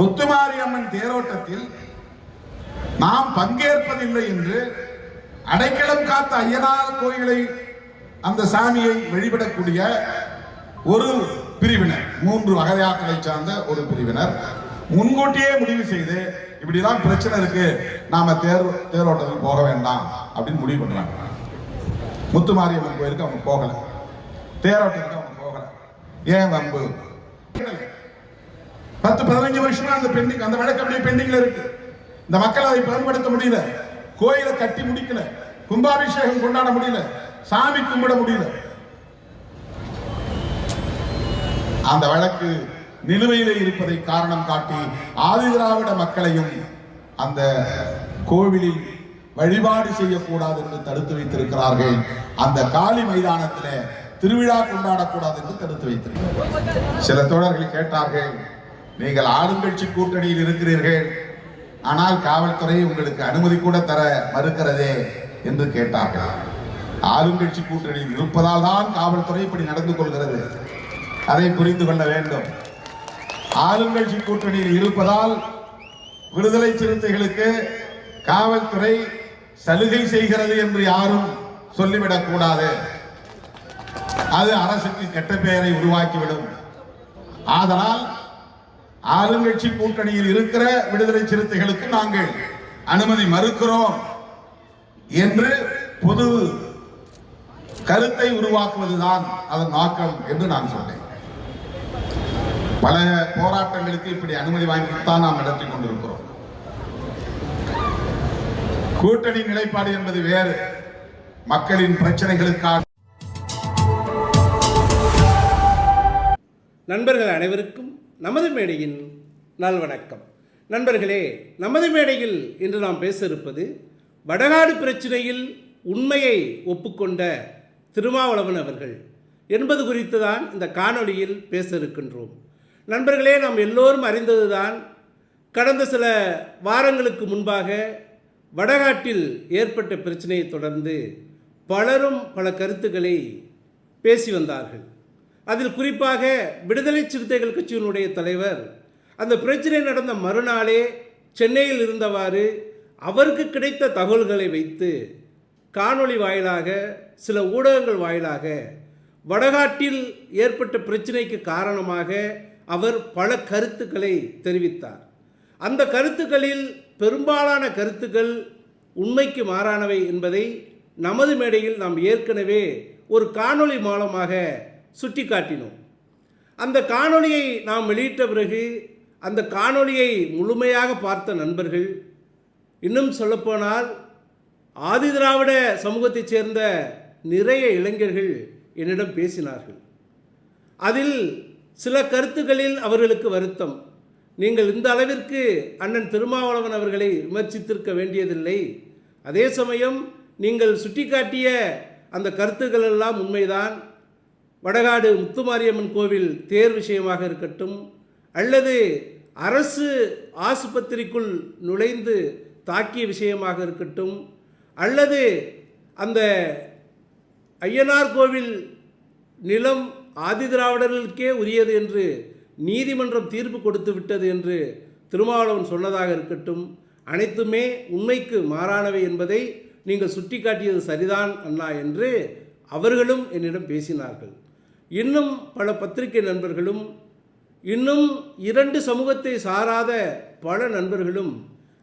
முத்துமாரியம்மன் தேரோட்டத்தில் நாம் பங்கேற்பதில்லை என்று அடைக்கலம் காத்த ஐயனார் கோயிலை அந்த சாமியை வழிபடக்கூடிய ஒரு பிரிவினர் மூன்று வகையாக்களை சார்ந்த ஒரு பிரிவினர். முன்கூட்டியே முடிவு செய்து இப்படிதான் பிரச்சனை இருக்கு நாம தேர் தேரோட்டத்துக்கு போக வேண்டாம் அப்படின்னு முடிவு பண்றாங்க முத்துமாரியம்மன் கோயிலுக்கு அவங்க போகல. தேரோட்டத்துக்கு அவங்க போகல. ஏன் வம்பு? பத்து பதினஞ்சு வருஷமா அந்த பெண்டிங் அந்த வழக்கு அப்படியே பெண்டிங்ல இருக்கு. இந்த மக்கள் அதை பயன்படுத்த முடியல. கோயிலை கட்டி முடிக்கல. கும்பாபிஷேகம் கொண்டாட முடியல. சாமி கும்பிட முடியல. அந்த வழக்கு நிலுவையிலே இருப்பதை காரணம் காட்டி ஆதிதிராவிட மக்களையும் அந்த கோவிலில் வழிபாடு செய்யக்கூடாது என்று தடுத்து வைத்திருக்கிறார்கள். அந்த காளி மைதானத்தில் திருவிழா கொண்டாடக்கூடாது என்று தடுத்து வைத்திருக்கிறார்கள். சில தோழர்கள் கேட்டார்கள் நீங்கள் ஆளுங்கட்சி கூட்டணியில் இருக்கிறீர்கள். ஆனால் காவல்துறை உங்களுக்கு அனுமதி கூட தர மறுக்கிறதே என்று கேட்டார்கள். ஆளுங்கட்சி கூட்டணியில் இருப்பதால் தான் காவல்துறை இப்படி நடந்து கொள்கிறது. அதை புரிந்து கொள்ள வேண்டும். ஆளுங்கட்சி கூட்டணியில் இருப்பதால் விடுதலை சிறுத்தைகளுக்கு காவல்துறை சலுகை செய்கிறது என்று யாரும் சொல்லிவிடக் கூடாது. அது அரசுக்கு கெட்ட பெயரை உருவாக்கிவிடும். ஆதலால் ஆளுங்கட்சி கூட்டணியில் இருக்கிற விடுதலை சிறுத்தைகளுக்கு நாங்கள் அனுமதி மறுக்கிறோம் என்று பொது கருத்தை உருவாக்குவதுதான் அதன் நோக்கம் என்று நான் சொன்னேன். பல போராட்டங்களுக்கு இப்படி அனுமதி வாங்கித்தான் நாம் நடத்தி கொண்டிருக்கிறோம். கூட்டணி நிலைப்பாடு என்பது வேறு. மக்களின் பிரச்சனைகளுக்காக. நண்பர்கள் அனைவருக்கும் நமது மேடையின் நல்வணக்கம் நண்பர்களே நமது மேடையில் இன்று நாம் பேச இருப்பது வடநாடு பிரச்சனையில் உண்மையை ஒப்புக்கொண்ட திருமாவளவன் அவர்கள் என்பது குறித்து தான் இந்த காணொளியில் பேச இருக்கின்றோம் நண்பர்களே நாம் எல்லோரும் அறிந்ததுதான் கடந்த சில வாரங்களுக்கு முன்பாக வடநாட்டில் ஏற்பட்ட பிரச்சனையை தொடர்ந்து பலரும் பல கருத்துக்களை பேசி வந்தார்கள். அதில் குறிப்பாக விடுதலை சிறுத்தைகள் கட்சியினுடைய தலைவர் அந்த பிரச்சனை நடந்த மறுநாளே சென்னையில் இருந்தவாறு அவருக்கு கிடைத்த தகவல்களை வைத்து காணொளி வாயிலாக சில ஊடகங்கள் வாயிலாக வடகாட்டில் ஏற்பட்ட பிரச்சனைக்கு காரணமாக அவர் பல கருத்துக்களை தெரிவித்தார். அந்த கருத்துக்களில் பெரும்பாலான கருத்துக்கள் உண்மைக்கு மாறானவை என்பதை நமது மேடையில் நாம் ஏற்கனவே ஒரு காணொளி மூலமாக சுட்டிக்காட்டினோம். அந்த காணொளியை நாம் வெளியிட்ட பிறகு அந்த காணொளியை முழுமையாக பார்த்த நண்பர்கள் இன்னும் சொல்லப்போனால் ஆதிதிராவிட சமூகத்தைச் சேர்ந்த நிறைய இளைஞர்கள் என்னிடம் பேசினார்கள். அதில் சில கருத்துக்களில் அவர்களுக்கு வருத்தம். நீங்கள் இந்த அளவிற்கு அண்ணன் திருமாவளவன் அவர்களை விமர்சித்திருக்க வேண்டியதில்லை. அதே சமயம் நீங்கள் சுட்டிக்காட்டிய அந்த கருத்துக்கள் எல்லாம் உண்மைதான். வடகாடு முத்துமாரியம்மன் கோவில் தேர் விஷயமாக இருக்கட்டும் அல்லது அரசு ஆசுபத்திரிக்குள் நுழைந்து தாக்கிய விஷயமாக இருக்கட்டும் அல்லது அந்த ஐயனார் கோவில் நிலம் ஆதிதிராவிடர்களுக்கே உரியது என்று நீதிமன்றம் தீர்ப்பு கொடுத்து விட்டது என்று திருமாவளவன் சொன்னதாக இருக்கட்டும் அனைத்துமே உண்மைக்கு மாறானவை என்பதை நீங்கள் சுட்டிக்காட்டியது சரிதான் அண்ணா என்று அவர்களும் என்னிடம் பேசினார்கள். இன்னும் பல பத்திரிகை நண்பர்களும் இன்னும் இரண்டு சமூகத்தை சாராத பல நண்பர்களும்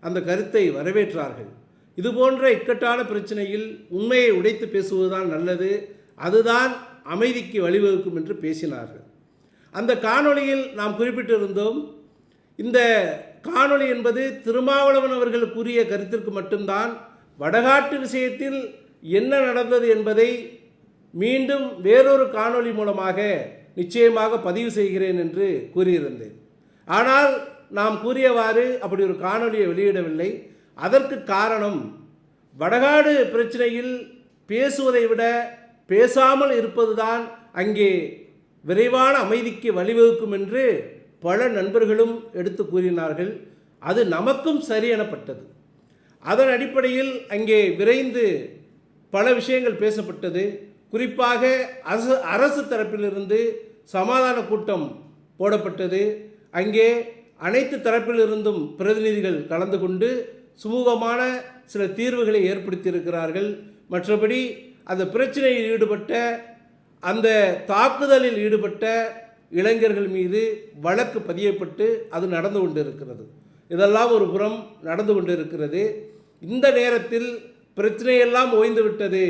அந்த கருத்தை வரவேற்றார்கள். இது போன்ற இக்கட்டான பிரச்சனையில் உண்மையை உடைத்து பேசுவதுதான் நல்லது அதுதான் அமைதிக்கு வழிவகுக்கும் என்று பேசினார்கள். அந்த காணொளியில் நாம் குறிப்பிட்டிருந்தோம் இந்த காணொளி என்பது திருமாவளவன் அவர்கள் கூறிய கருத்திற்கு மட்டும்தான் வடகாட்டு விஷயத்தில் என்ன நடந்தது என்பதை மீண்டும் வேறொரு காணொளி மூலமாக நிச்சயமாக பதிவு செய்கிறேன் என்று கூறியிருந்தேன். ஆனால் நாம் கூறியவாறு அப்படி ஒரு காணொளியை வெளியிடவில்லை. அதற்கு காரணம் வடகாடு பிரச்சனையில் பேசுவதை விட பேசாமல் இருப்பதுதான் அங்கே விரைவான அமைதிக்கு வழிவகுக்கும் என்று பல நண்பர்களும் எடுத்து கூறினார்கள். அது நமக்கும் சரி எனப்பட்டது. அதன் அடிப்படையில் அங்கே விரைந்து பல விஷயங்கள் பேசப்பட்டது. குறிப்பாக அரசு அரசு தரப்பிலிருந்து சமாதான கூட்டம் போடப்பட்டது. அங்கே அனைத்து தரப்பிலிருந்தும் பிரதிநிதிகள் கலந்து கொண்டு சுமூகமான சில தீர்வுகளை ஏற்படுத்தியிருக்கிறார்கள். மற்றபடி அந்த பிரச்சனையில் ஈடுபட்ட அந்த தாக்குதலில் ஈடுபட்ட இளைஞர்கள் மீது வழக்கு பதியப்பட்டு அது நடந்து கொண்டிருக்கிறது. இதெல்லாம் ஒரு புறம் நடந்து கொண்டிருக்கிறது. இந்த நேரத்தில் பிரச்சனையெல்லாம் ஓய்ந்து விட்டது.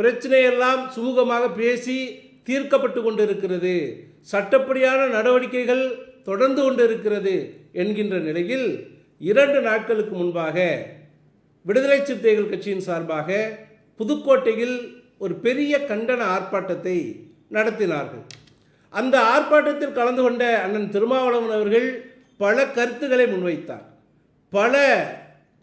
பிரச்சனையெல்லாம் சுமூகமாக பேசி தீர்க்கப்பட்டு கொண்டிருக்கிறது. சட்டப்படியான நடவடிக்கைகள் தொடர்ந்து கொண்டிருக்கிறது என்கின்ற நிலையில் இரண்டு நாட்களுக்கு முன்பாக விடுதலை சிறுத்தைகள் கட்சியின் சார்பாக புதுக்கோட்டையில் ஒரு பெரிய கண்டன ஆர்ப்பாட்டத்தை நடத்தினார்கள். அந்த ஆர்ப்பாட்டத்தில் கலந்து கொண்ட அண்ணன் திருமாவளவன் அவர்கள் பல கருத்துக்களை முன்வைத்தார். பல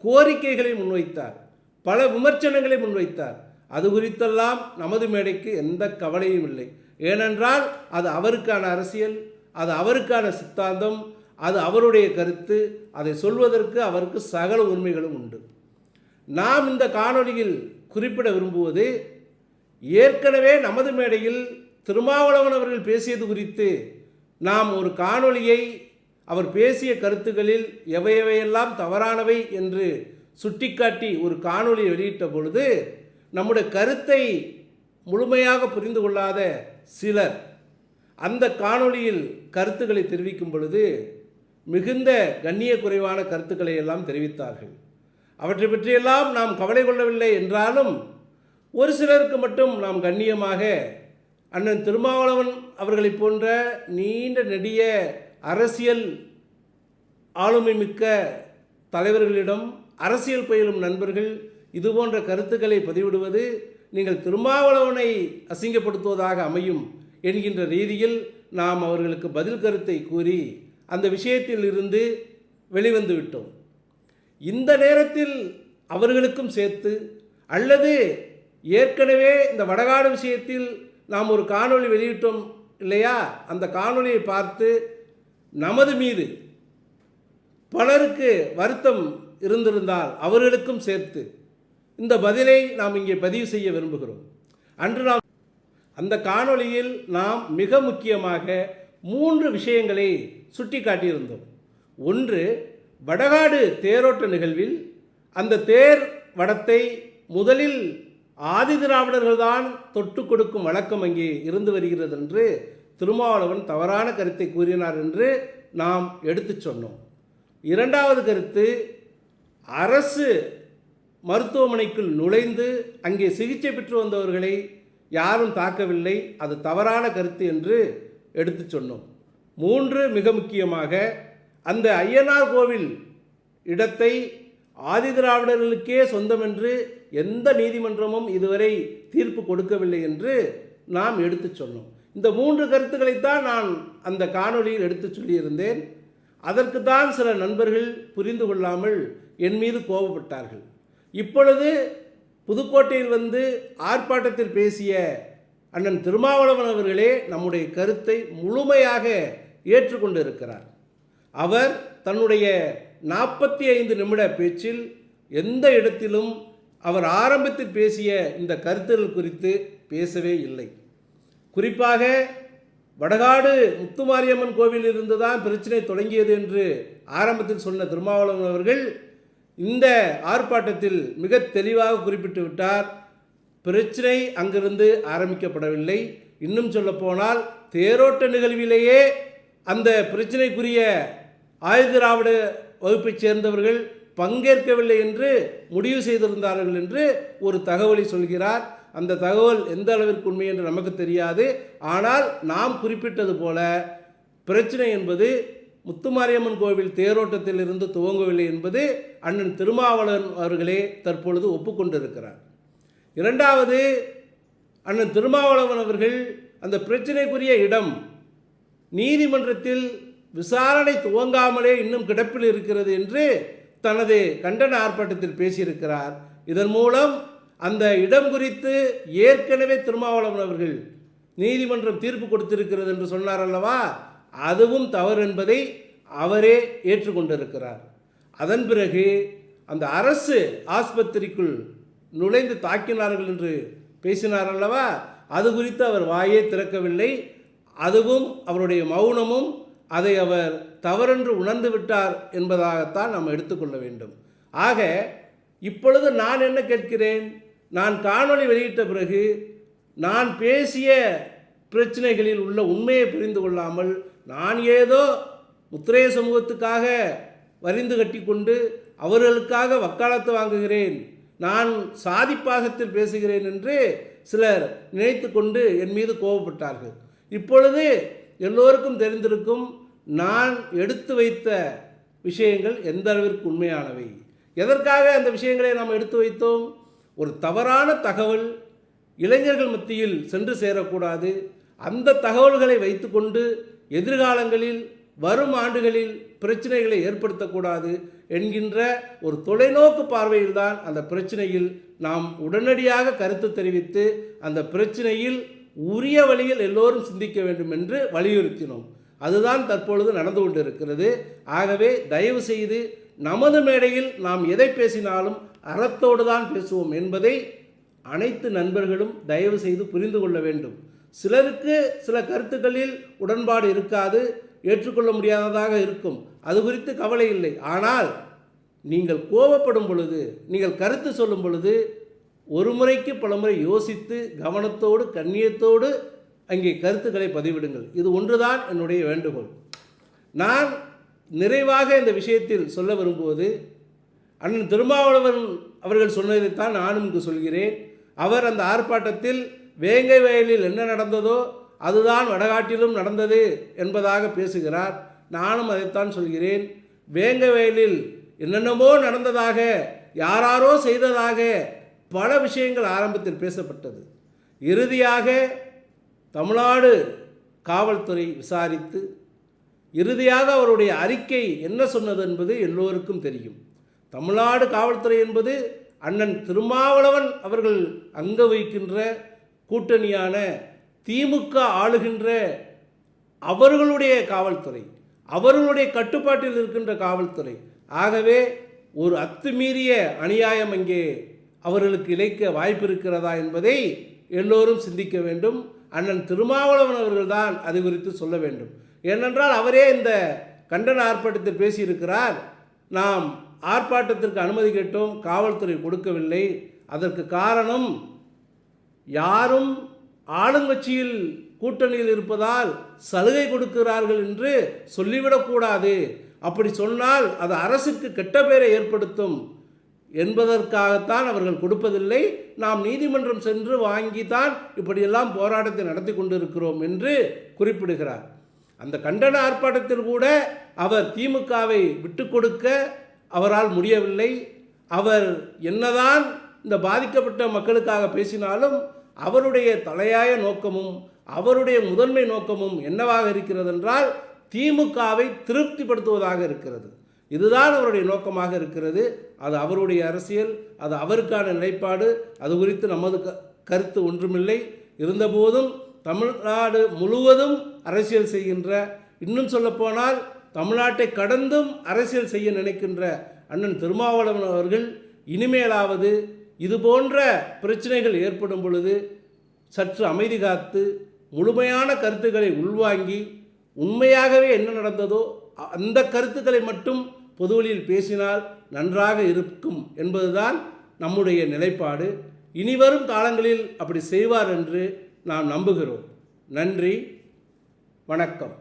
கோரிக்கைகளை முன்வைத்தார். பல விமர்சனங்களை முன்வைத்தார். அது குறித்தெல்லாம் நமது மேடைக்கு எந்த கவலையும் இல்லை. ஏனென்றால் அது அவருக்கான அரசியல் அது அவருக்கான சித்தாந்தம் அது அவருடைய கருத்து அதை சொல்வதற்கு அவருக்கு சகல உரிமைகளும் உண்டு. நாம் இந்த காணொளியில் குறிப்பிட விரும்புவது ஏற்கனவே நமது மேடையில் திருமாவளவன் அவர்கள் பேசியது குறித்து நாம் ஒரு காணொளியை அவர் பேசிய கருத்துக்களில் எவையவையெல்லாம் தவறானவை என்று சுட்டிக்காட்டி ஒரு காணொளி வெளியிட்ட பொழுது நம்முடைய கருத்தை முழுமையாக புரிந்து கொள்ளாத சிலர் அந்த காணொளியில் கருத்துக்களை தெரிவிக்கும் பொழுது மிகுந்த கண்ணிய குறைவான கருத்துக்களை எல்லாம் தெரிவித்தார்கள். அவற்றை பற்றியெல்லாம் நாம் கவலை கொள்ளவில்லை என்றாலும் ஒரு சிலருக்கு மட்டும் நாம் கண்ணியமாக அண்ணன் திருமாவளவன் அவர்களைப் போன்ற நீண்ட நெடிய அரசியல் ஆளுமை மிக்க தலைவர்களிடம் அரசியல் பயிலும் நண்பர்கள் இது போன்ற கருத்துக்களை பதிவிடுவது நீங்கள் திருமாவளவனை அசிங்கப்படுத்துவதாக அமையும் என்கின்ற ரீதியில் நாம் அவர்களுக்கு பதில் கருத்தை கூறி அந்த விஷயத்தில் இருந்து வெளிவந்து விட்டோம். இந்த நேரத்தில் அவர்களுக்கும் சேர்த்து அல்லது ஏற்கனவே இந்த வடகாடு விஷயத்தில் நாம் ஒரு காணொளி வெளியிட்டோம் இல்லையா? அந்த காணொளியை பார்த்து நமது மீது பலருக்கு வருத்தம் இருந்திருந்தால் அவர்களுக்கும் சேர்த்து இந்த பதிலை நாம் இங்கே பதிவு செய்ய விரும்புகிறோம். அன்று நாம் அந்த காணொளியில் நாம் மிக முக்கியமாக மூன்று விஷயங்களை சுட்டி காட்டியிருந்தோம் ஒன்று வடகாடு தேரோட்ட நிகழ்வில் அந்த தேர் வடத்தை முதலில் ஆதி திராவிடர்கள்தான் தொட்டு கொடுக்கும் வழக்கம் அங்கே இருந்து வருகிறது என்று திருமாவளவன் தவறான கருத்தை கூறினார் என்று நாம் எடுத்துச் சொன்னோம். இரண்டாவது கருத்து அரசு மருத்துவமனைக்குள் நுழைந்து அங்கே சிகிச்சை பெற்று வந்தவர்களை யாரும் தாக்கவில்லை. அது தவறான கருத்து என்று எடுத்துச் சொன்னோம். மூன்று மிக முக்கியமாக அந்த ஐயனார் கோவில் இடத்தை ஆதிதிராவிடர்களுக்கே சொந்தம் என்று எந்த நீதிமன்றமும் இதுவரை தீர்ப்பு கொடுக்கவில்லை என்று நாம் எடுத்துச் சொன்னோம். இந்த மூன்று கருத்துக்களைத்தான் நான் அந்த காணொலியில் எடுத்துச் சொல்லியிருந்தேன். அதற்கு தான் சில நண்பர்கள் புரிந்து கொள்ளாமல் என் மீது கோபப்பட்டார்கள். இப்பொழுது புதுக்கோட்டையில் வந்து ஆர்ப்பாட்டத்தில் பேசிய அண்ணன் திருமாவளவன் அவர்களே நம்முடைய கருத்தை முழுமையாக ஏற்றுக்கொண்டிருக்கிறார். அவர் தன்னுடைய நாற்பத்தி ஐந்து நிமிட பேச்சில் எந்த இடத்திலும் அவர் ஆரம்பத்தில் பேசிய இந்த கருத்துகள் குறித்து பேசவே இல்லை. குறிப்பாக வடகாடு முத்துமாரியம்மன் கோவிலில் இருந்து தான் பிரச்சனை தொடங்கியது என்று ஆரம்பத்தில் சொன்ன திருமாவளவன் அவர்கள் இந்த ஆர்ப்பாட்டத்தில் மிக தெளிவாக குறிப்பிட்டு விட்டார். பிரச்சனை அங்கிருந்து ஆரம்பிக்கப்படவில்லை. இன்னும் சொல்லப்போனால் தேரோட்ட நிகழ்விலேயே அந்த பிரச்சனைக்குரிய ஆயுதிராவிட வகுப்பைச் சேர்ந்தவர்கள் பங்கேற்கவில்லை என்று முடிவு செய்திருந்தார்கள் என்று ஒரு தகவலை சொல்கிறார். அந்த தகவல் எந்த அளவிற்கு உண்மை என்று நமக்கு தெரியாது. ஆனால் நாம் குறிப்பிட்டது போல பிரச்சனை என்பது முத்துமாரியம்மன் கோவில் தேரோட்டத்தில் இருந்து துவங்கவில்லை என்பது அண்ணன் திருமாவளவன் அவர்களே தற்பொழுது ஒப்புக்கொண்டிருக்கிறார். இரண்டாவது அண்ணன் திருமாவளவன் அவர்கள் அந்த பிரச்சனைக்குரிய இடம் நீதிமன்றத்தில் விசாரணை துவங்காமலே இன்னும் கிடப்பில் இருக்கிறது என்று தனது கண்டன ஆர்ப்பாட்டத்தில் பேசியிருக்கிறார். இதன் மூலம் அந்த இடம் குறித்து ஏற்கனவே திருமாவளவன் அவர்கள் நீதிமன்றம் தீர்ப்பு கொடுத்திருக்கிறது என்று சொன்னார் அல்லவா? அதுவும் தவறு என்பதை அவரே ஏற்றுக்கொண்டிருக்கிறார். அதன் பிறகு அந்த அரசு ஆஸ்பத்திரிக்குள் நுழைந்து தாக்கினார்கள் என்று பேசினார் அல்லவா? அது குறித்து அவர் வாயே திறக்கவில்லை. அதுவும் அவருடைய மௌனமும் அதை அவர் தவறென்று உணர்ந்து விட்டார் என்பதாகத்தான் நாம் எடுத்துக்கொள்ள வேண்டும். ஆக இப்பொழுது நான் என்ன கேட்கிறேன்? நான் காணொளி வெளியிட்ட பிறகு நான் பேசிய பிரச்சனைகளில் உள்ள உண்மையை புரிந்து கொள்ளாமல் நான் ஏதோ முத்திரைய சமூகத்துக்காக வரிந்து கட்டிக்கொண்டு அவர்களுக்காக வக்காலத்து வாங்குகிறேன். நான் சாதி பாகத்தில் பேசுகிறேன் என்று சிலர் நினைத்து கொண்டு என் மீது கோபப்பட்டார்கள். இப்பொழுது எல்லோருக்கும் தெரிந்திருக்கும் நான் எடுத்து வைத்த விஷயங்கள் எந்த அளவிற்கு உண்மையானவை? எதற்காக அந்த விஷயங்களை நாம் எடுத்து வைத்தோம்? ஒரு தவறான தகவல் இளைஞர்கள் மத்தியில் சென்று சேரக்கூடாது. அந்த தகவல்களை வைத்துக்கொண்டு எதிர்காலங்களில் வரும் ஆண்டுகளில் பிரச்சனைகளை ஏற்படுத்தக்கூடாது என்கின்ற ஒரு தொலைநோக்கு பார்வையில்தான் அந்த பிரச்சனையில் நாம் உடனடியாக கருத்து தெரிவித்து அந்த பிரச்சனையில் உரிய வழியில் எல்லோரும் சிந்திக்க வேண்டும் என்று வலியுறுத்தினோம். அதுதான் தற்பொழுது நடந்து கொண்டிருக்கிறது. ஆகவே தயவு செய்து நமது மேடையில் நாம் எதை பேசினாலும் அறத்தோடு தான் பேசுவோம் என்பதை அனைத்து நண்பர்களும் தயவு செய்து புரிந்து கொள்ள வேண்டும். சிலருக்கு சில கருத்துக்களில் உடன்பாடு இருக்காது ஏற்றுக்கொள்ள முடியாததாக இருக்கும். அது குறித்து கவலை இல்லை. ஆனால் நீங்கள் கோபப்படும் பொழுது நீங்கள் கருத்து சொல்லும் பொழுது ஒரு முறைக்கு பல முறை யோசித்து கவனத்தோடு கண்ணியத்தோடு அங்கே கருத்துக்களை பதிவிடுங்கள். இது ஒன்றுதான் என்னுடைய வேண்டுகோள். நான் நிறைவாக இந்த விஷயத்தில் சொல்ல விரும்புவது அண்ணன் திருமாவளவன் அவர்கள் சொன்னதைத்தான் நானும் இங்கு சொல்கிறேன். அவர் அந்த ஆர்ப்பாட்டத்தில் வேங்கை வயலில் என்ன நடந்ததோ அதுதான் வடகாட்டிலும் நடந்தது என்பதாக பேசுகிறார். நானும் அதைத்தான் சொல்கிறேன். வேங்கை வயலில் என்னென்னமோ நடந்ததாக யாராரோ செய்ததாக பல விஷயங்கள் ஆரம்பத்தில் பேசப்பட்டது. இறுதியாக தமிழ்நாடு காவல்துறை விசாரித்து இறுதியாக அவருடைய அறிக்கை என்ன சொன்னது என்பது எல்லோருக்கும் தெரியும். தமிழ்நாடு காவல்துறை என்பது அண்ணன் திருமாவளவன் அவர்கள் அங்க வைக்கின்ற கூட்டணியான திமுக ஆளுகின்ற அவர்களுடைய காவல்துறை அவர்களுடைய கட்டுப்பாட்டில் இருக்கின்ற காவல்துறை. ஆகவே ஒரு அத்துமீறிய அநியாயம் அங்கே அவர்களுக்கு இழைக்க வாய்ப்பு இருக்கிறதா என்பதை எல்லோரும் சிந்திக்க வேண்டும். அண்ணன் திருமாவளவன் அவர்கள்தான் அது குறித்து சொல்ல வேண்டும். ஏனென்றால் அவரே இந்த கண்டன ஆர்ப்பாட்டத்தில் பேசியிருக்கிறார். நாம் ஆர்ப்பாட்டத்திற்கு அனுமதி கேட்டோம் காவல்துறை கொடுக்கவில்லை. அதற்கு காரணம் யாரும் ஆளுங்கட்சியில் கூட்டணியில் இருப்பதால் சலுகை கொடுக்கிறார்கள் என்று சொல்லிவிடக்கூடாது அப்படி சொன்னால் அது அரசுக்கு கெட்ட பெயரை ஏற்படுத்தும் என்பதற்காகத்தான் அவர்கள் கொடுப்பதில்லை. நாம் நீதிமன்றம் சென்று வாங்கித்தான் இப்படியெல்லாம் போராட்டத்தை நடத்தி கொண்டிருக்கிறோம் என்று குறிப்பிடுகிறார். அந்த கண்டன ஆர்ப்பாட்டத்தில் கூட அவர் திமுகவை விட்டு கொடுக்க அவரால் முடியவில்லை. அவர் என்னதான் இந்த பாதிக்கப்பட்ட மக்களுக்காக பேசினாலும் அவருடைய தலையாய நோக்கமும் அவருடைய முதன்மை நோக்கமும் என்னவாக இருக்கிறது என்றால் திமுகவை திருப்திப்படுத்துவதாக இருக்கிறது. இதுதான் அவருடைய நோக்கமாக இருக்கிறது. அது அவருடைய அரசியல் அது அவருக்கான நிலைப்பாடு. அது குறித்து நமது க- கருத்து ஒன்றுமில்லை. இருந்தபோதும் தமிழ்நாடு முழுவதும் அரசியல் செய்கின்ற இன்னும் சொல்லப்போனால் தமிழ்நாட்டை கடந்தும் அரசியல் செய்ய நினைக்கின்ற அண்ணன் திருமாவளவன் அவர்கள் இனிமேலாவது இது போன்ற பிரச்சனைகள் ஏற்படும் பொழுது சற்று அமைதி காத்து முழுமையான கருத்துக்களை உள்வாங்கி உண்மையாகவே என்ன நடந்ததோ அ- அந்த கருத்துக்களை மட்டும் பொதுவெளியில் பேசினால் நன்றாக இருக்கும் என்பதுதான் நம்முடைய நிலைப்பாடு. இனிவரும் காலங்களில் அப்படி செய்வார் என்று நாம் நம்புகிறோம். நன்றி வணக்கம்.